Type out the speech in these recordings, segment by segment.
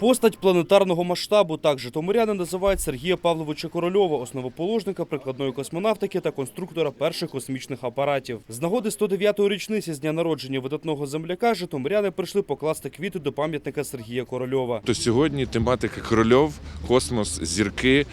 Постать планетарного масштабу так житомиряни називають Сергія Павловича Корольова, основоположника прикладної космонавтики та конструктора перших космічних апаратів. З нагоди 109-ї річниці з дня народження видатного земляка житомиряни прийшли покласти квіти до пам'ятника Сергія Корольова. То сьогодні тематика корольов, космос, зірки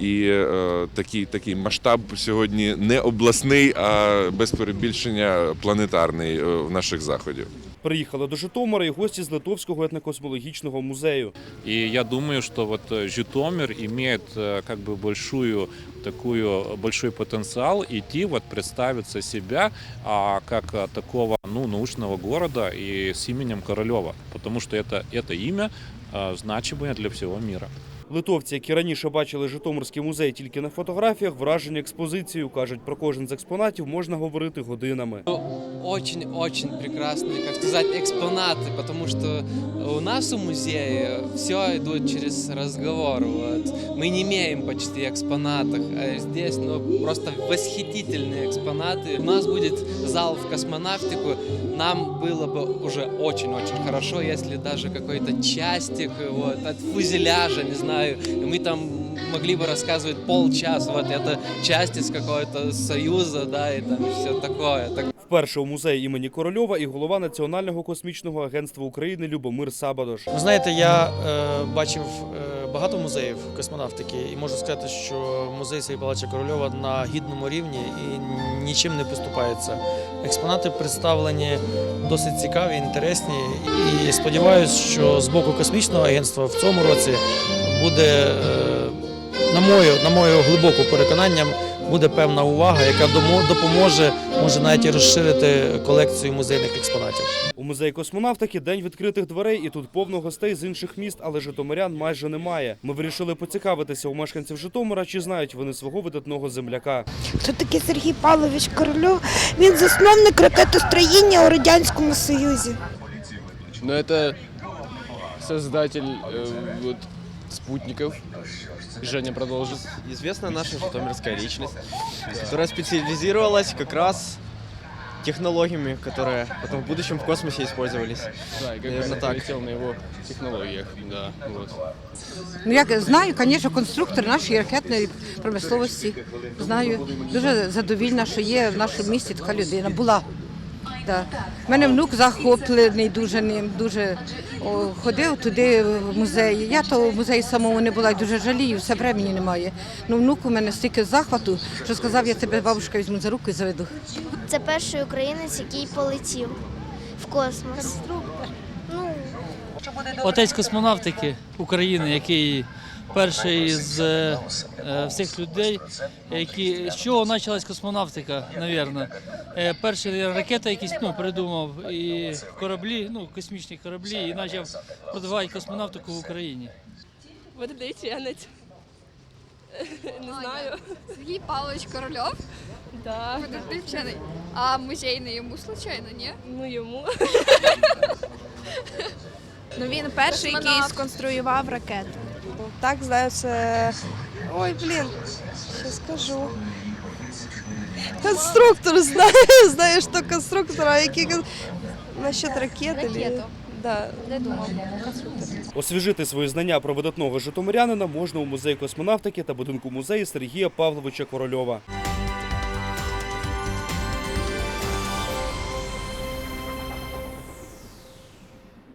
і е, такий, такий масштаб сьогодні не обласний, а без перебільшення планетарний е, в наших заходів Приїхали до Житомира і гості з Литовського етнокосмологічного музею. И я думаю, что вот э, Житомир имеет э, как бы большую такую большой потенциал идти вот представиться себя а, как а, такого ну научного города и с именем Королева, потому что это это имя а, значимое для всего мира. Литовці, які раніше бачили Житомирський музей тільки на фотографіях, вражені експозицією. кажуть, про кожен з експонатів можна говорити годинами. Очень-очень прекрасные, как сказать, экспонаты, потому что у нас у музея все идут через разговор. Вот. Мы не имеем почти экспонатов, а здесь ну, просто восхитительные экспонаты. У нас будет зал в космонавтику. Нам было бы уже очень-очень хорошо, если даже какой-то частик вот, от фюзеляжа, не знаю, мы там могли бы рассказывать полчаса, вот это часть из какого-то союза, да, и там все такое. Так Вперше у музеї імені Корольова і голова Національного космічного агентства України Любомир Сабадош. Ви знаєте, я е, бачив е, багато музеїв космонавтики і можу сказати, що музей Сергія Павловича Корольова на гідному рівні і нічим не поступається. Експонати представлені досить цікаві, інтересні. І сподіваюся, що з боку космічного агентства в цьому році буде, е, на мою, на моє глибоку переконанням, буде певна увага, яка допоможе, може навіть і розширити колекцію музейних експонатів. У музеї космонавтики день відкритих дверей, і тут повно гостей з інших міст, але житомирян майже немає. Ми вирішили поцікавитися у мешканців Житомира, чи знають вони свого видатного земляка. Хто такий Сергій Павлович Корольов? Він засновник ракетостроєння у Радянському Союзі. Но это создатель э, вот, спутников. Женя продолжит. Известна наша житомирская личность, которая специализировалась как раз технологиями, которые потом в будущем в космосе использовались. Да, и как Наверно, бы так. летел на его технологиях. Да, вот. Ну, як знаю, звісно, конструктор нашої ракетної промисловості. Знаю, дуже задовільна, що є в нашому місті така людина. Була. Да. У мене внук захоплений дуже ним, дуже о, ходив туди в музей. Я то в музеї самому не була і дуже жалію, все времени немає. Ну, внук у мене стільки захвату, що сказав, я тебе бабушка візьму за руку і заведу. Це перший українець, який полетів в космос. Ну, Отець космонавтики України, який перший з е, всіх людей, які з чого почалась космонавтика, навірно. Е, перші ракети якісь ну, придумав і кораблі, ну космічні кораблі, і почав продавати космонавтику в Україні. Не знаю. Сергій Павлович Корольов, Да. видатний вчений. А музей не йому, случайно, ні? Ну йому. Ну він перший, який сконструював ракету. Так, знаєш. Ой, блін, що скажу. Конструктор, знаєш, знаєш, то конструктор, а який насчет ракети. Ракету. Да. Не думав. Освіжити свої знання про видатного житомирянина можна у музеї космонавтики та будинку музею Сергія Павловича Корольова.